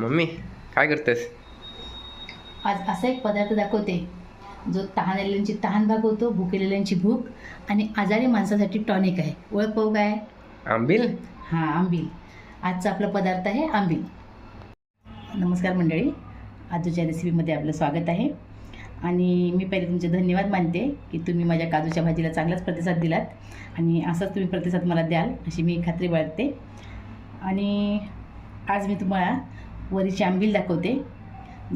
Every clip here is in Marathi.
मम्मी काय करतेस? आज असा एक पदार्थ दाखवते जो तहानलेल्यांची तहान भागवतो भुकेलेल्यांची भूक आणि आजारी माणसासाठी टॉनिक आहे. ओळख पाहू काय? आंबील? हां आंबील. आजचा आपला पदार्थ आहे आंबील. नमस्कार मंडळी. आजूच्या रेसिपीमध्ये आपलं स्वागत आहे. आणि मी पहिले तुमचे धन्यवाद मानते की तुम्ही माझ्या काजूच्या भाजीला चांगलाच प्रतिसाद दिलात. आणि असाच तुम्ही प्रतिसाद मला द्याल अशी मी खात्री बाळगते. आणि आज मी तुम्हाला वरीची आंबील दाखवते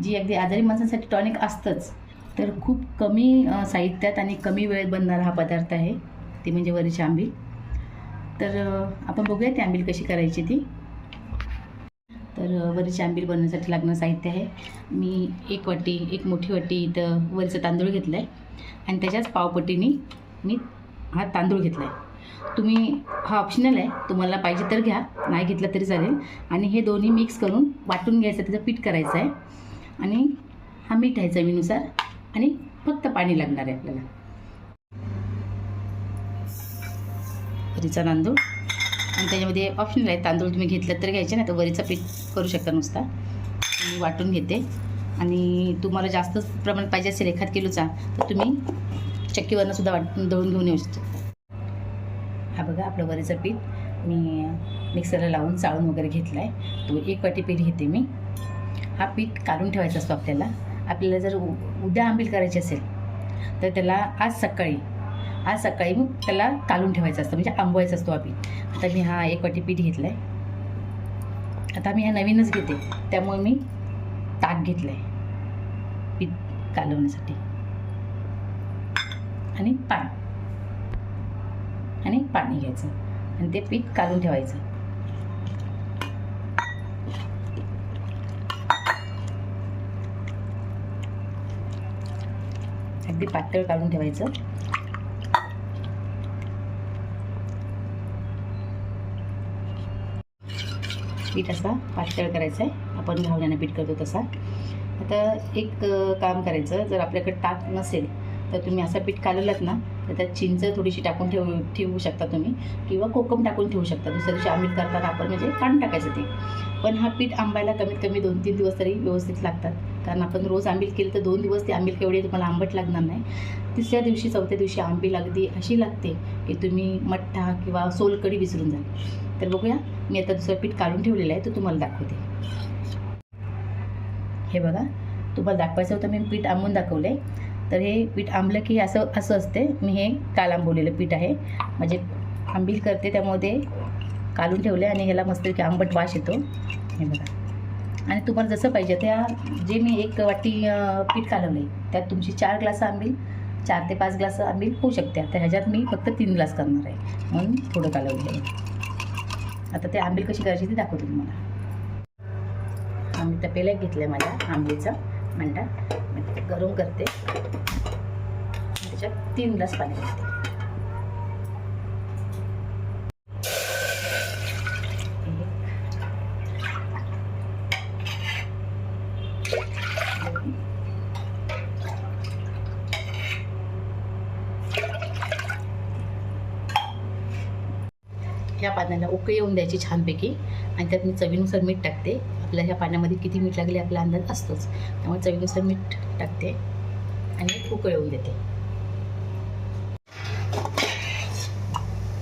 जी अगदी आजारी माणसांसाठी टॉनिक असतंच. तर खूप कमी साहित्यात आणि कमी वेळेत बनणारा हा पदार्थ आहे ती म्हणजे वरीची आंबील. तर आपण बघूया ती आंबील कशी करायची ती. तर वरीची आंबील बनवण्यासाठी लागणारं साहित्य आहे. मी एक वाटी एक मोठी वाटी इथं वरीचं तांदूळ घेतलं आहे आणि त्याच्याच पावपटीने मी हा तांदूळ घेतला आहे तुम्ही हा ऑप्शनल आहे. तुम्हाला पाहिजे तर घ्या. नाही घेतला तरी चालेल. आणि हे दोन्ही मिक्स करून वाटून घ्यायचं त्याचं पीठ करायचं आहे. आणि हा मीठ आहे चवीनुसार. आणि फक्त पाणी लागणार आहे आपल्याला. वरीचा तांदूळ आणि त्याच्यामध्ये ऑप्शनल आहे. तांदूळ तुम्ही घेतलं तर घ्यायचे. नाही तर वरीचा पीठ करू शकता नुसता. मी वाटून घेते. आणि तुम्हाला जास्त प्रमाण पाहिजे असेल एखाद किलोचा तर तुम्ही चक्कीवरनं सुद्धा वाटून दळून घेऊन येऊ शकता. हा बघा आपलं वरीचं पीठ मी मिक्सरला लावून चाळून वगैरे घेतला आहे तो एक वाटी पीठ घेते मी. हा पीठ काढून ठेवायचा असतो आपल्याला. आपल्याला जर उ उद्या आंबील करायची असेल तर त्याला आज सकाळी आज सकाळी मग त्याला काढून ठेवायचं असतं म्हणजे आंबवायचा असतो हा पीठ. आता मी हा एक वाटी पीठ घेतलं आहे आता मी हा नवीनच घेते. त्यामुळे मी ताक घेतलं आहे पीठ कालवण्यासाठी. आणि पाणी. आणि पाणी घ्यायचं. आणि ते पीठ काढून ठेवायचं. अगदी पातळ काढून ठेवायचं. पीठ असा पातळ करायचा आहे आपण घावण्यानं पीठ करतो तसा. आता एक काम करायचं. जर आपल्याकडे ताक नसेल तर तुम्ही असा पीठ कालवलात ना तर त्यात चिंच थोडीशी टाकून ठेवू ठेवू शकता तुम्ही किंवा कोकम टाकून ठेवू शकता. दुसऱ्या दिवशी आंबील करताना आपण म्हणजे काढून टाकायचं ते. पण हा पीठ आंबायला कमीत कमी दोन तीन दिवस तरी व्यवस्थित लागतात. कारण आपण रोज आंबील केलं तर दोन दिवस ते आंबील केवढे तुम्हाला आंबट लागणार नाही. तिसऱ्या दिवशी चौथ्या दिवशी आंबील अगदी अशी लागते की तुम्ही मठ्ठा किंवा सोलकडी विसरून जाल. तर बघूया मी आता दुसरं पीठ काढून ठेवलेलं आहे तो तुम्हाला दाखवते. हे बघा तुम्हाला दाखवायचं होतं मी पीठ आंबून दाखवलं आहे तर हे पीठ आंबलं की असं असं असते. मी हे काल आंबवलेलं पीठ आहे. म्हणजे आंबील करते त्यामुळे ते ठेवलं ठेवले आणि ह्याला मस्त की आंबट वास येतो. हे बघा. आणि तुम्हाला जसं पाहिजे त्या जे मी एक वाटी पीठ कालवलं आहे त्यात तुमची चार ग्लास आंबील चार ते पाच ग्लास आंबील होऊ शकते. तर ह्याच्यात मी फक्त तीन ग्लास करणार आहे. म्हणून थोडं कालवलं आहे आता ते आंबील कशी करायची ती दाखवते तुम्हाला. आम्ही तपेला घेतलं आहे माझ्या आंबीचा. म्हणतात मी ते गरम करते. त्याच्यात तीन ग्लास पाणी घालते ह्या पाण्याला उकळी येऊन द्यायची छानपैकी. आणि त्यात मी चवीनुसार मीठ टाकते. आपल्या ह्या पाण्यामध्ये किती मीठ लागले आपला अंदाज असतोच. त्यामुळे चवीनुसार मीठ टाकते आणि उकळ देते.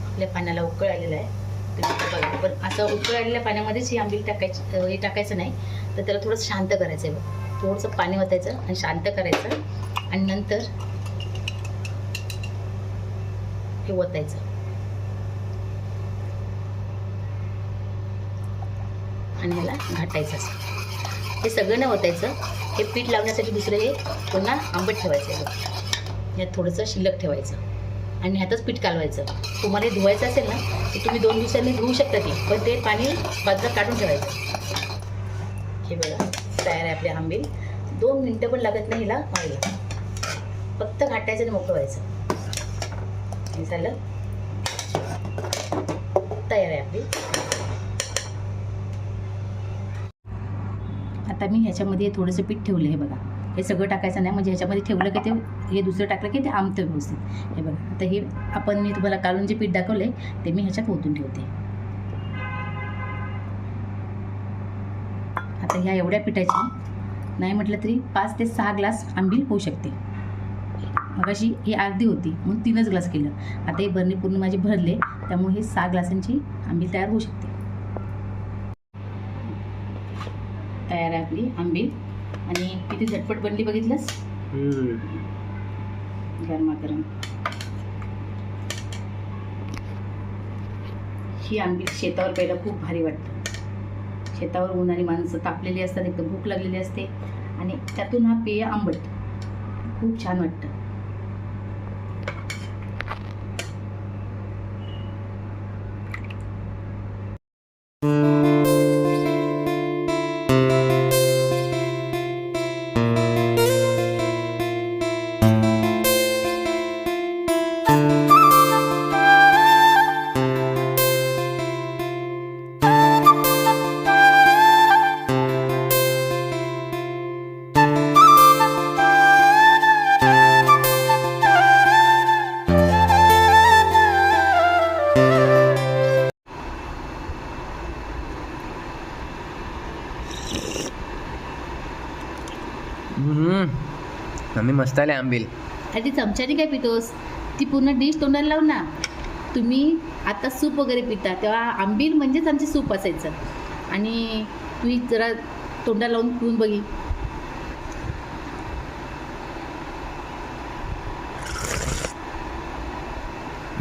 आपल्या पाण्याला उकळ आलेला आहे. पण असं उकळ आलेल्या पाण्यामध्येच ही आंबील टाकायची हे टाकायचं नाही. तर त्याला थोडंसं शांत करायचं आहे थोडंसं पाणी ओतायचं आणि शांत करायचं. आणि नंतर हे ओतायचं आणि ह्याला घाटायचं असं हे सगळं न होतायचं हे पीठ लावण्यासाठी दुसरं हे पुन्हा आंबट ठेवायचं आहे. ह्यात थोडंसं शिल्लक ठेवायचं. आणि ह्यातच पीठ कालवायचं. तुम्हाला हे धुवायचं असेल ना तर तुम्ही दोन दिवसांनी धुवू शकता ती. पण ते पाणी बाजूला काढून ठेवायचं. हे बघा तयार आहे आपले आंबे. दोन मिनटं पण लागत नाही हिला व्हायला फक्त घाटायचं आणि मोकळं व्हायचं हे झालं. तयार आहे आपली. आता मी ह्याच्यामध्ये थोडंसं पीठ ठेवलं हे बघा. हे सगळं टाकायचं नाही म्हणजे ह्याच्यामध्ये ठेवलं की ते हे दुसरं टाकलं की ते आमतं व्यवस्थित. हे बघा आता हे आपण मी तुम्हाला काढून जे पीठ दाखवलं आहे ते मी ह्याच्यात ओतून ठेवते. आता ह्या एवढ्या पिठाची नाही म्हटलं तरी पाच ते सहा ग्लास आंबील होऊ शकते. मग अशी ही अर्धी होती म्हणून तीनच ग्लास केलं. आता हे बरणी पूर्ण माझे भरले त्यामुळे हे सहा ग्लासांची आंबील तयार होऊ शकते. तयार आहे आपली आंबील आणि किती झटपट बनली बघितलंस? गरमागरम ही आंबील शेतावर प्यायला खूप भारी वाटतं. शेतावर उन्हाने माणसं तापलेली असतात एकदम भूक लागलेली असते. आणि त्यातून हा पेय आंबट. खूप छान वाटतं. मम्मी मस्त आले आंबील. अरे ती चमच्याने काय पितोस? ती पूर्ण डिश तोंडाला लाव ना. तुम्ही आता सूप वगैरे पिता तेव्हा आंबील म्हणजेच आमचे सूप असायचं. आणि तुम्ही जरा तोंडाला लावून पिऊन बघी.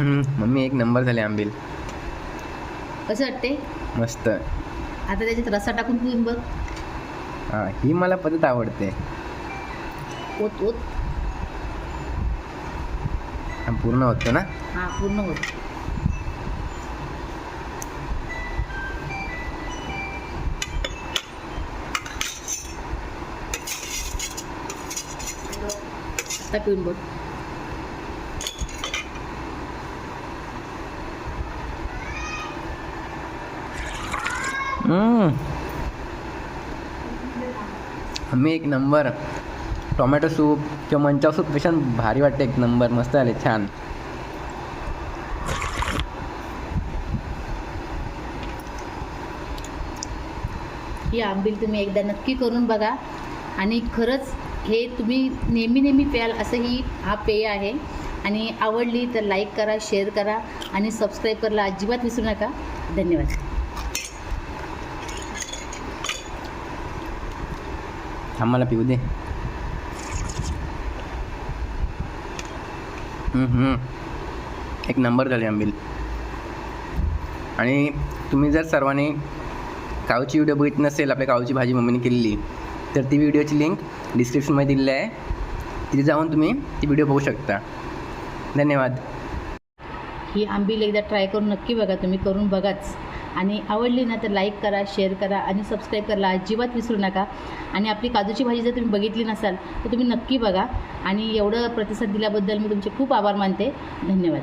मम्मी एक नंबर झाले आंबील. कसं वाटते? मस्त. आता त्याच्यात रसा टाकून पिऊन बघ. हां ही मला पद्धत आवडते. ओत ओत हा, पूर्ण होतं ना? हां पूर्ण होत. आता पिऊन बघ. हम्म. मम्मी एक नंबर. टोमॅटो सूप किंवा मंचाव सूपपेक्षा भारी वाटते. एक नंबर मस्त आले छान. ही आंबील तुम्ही एकदा नक्की करून बघा. आणि खरंच हे तुम्ही नेहमी नेहमी प्याल असं ही हा पेय आहे. आणि आवडली तर लाईक करा शेअर करा आणि सबस्क्राईब करायला अजिबात विसरू नका. धन्यवाद. आम्हाला पिऊ दे हम्म, हम्म. एक नंबर झाली आंबील. आणि तुम्ही जर सर्वांनी कावची व्हिडिओ बघित नसेल आपल्या कावची भाजी मम्मीने केलेली तर ती व्हिडिओची लिंक डिस्क्रिप्शनमध्ये दिलेली आहे. तिथे जाऊन तुम्ही ती व्हिडिओ बघू शकता. धन्यवाद. ही आंबील एकदा ट्राय करून नक्की बघा तुम्ही करून बघाच. आणि आवडली ना तर लाईक करा शेअर करा आणि सबस्क्राईब करा अजिबात विसरू नका. आणि आपली काजूची भाजी जर तुम्ही बघितली नसाल तर तुम्ही नक्की बघा. आणि एवढं प्रतिसाद दिल्याबद्दल मी तुमचे खूप आभार मानते. धन्यवाद.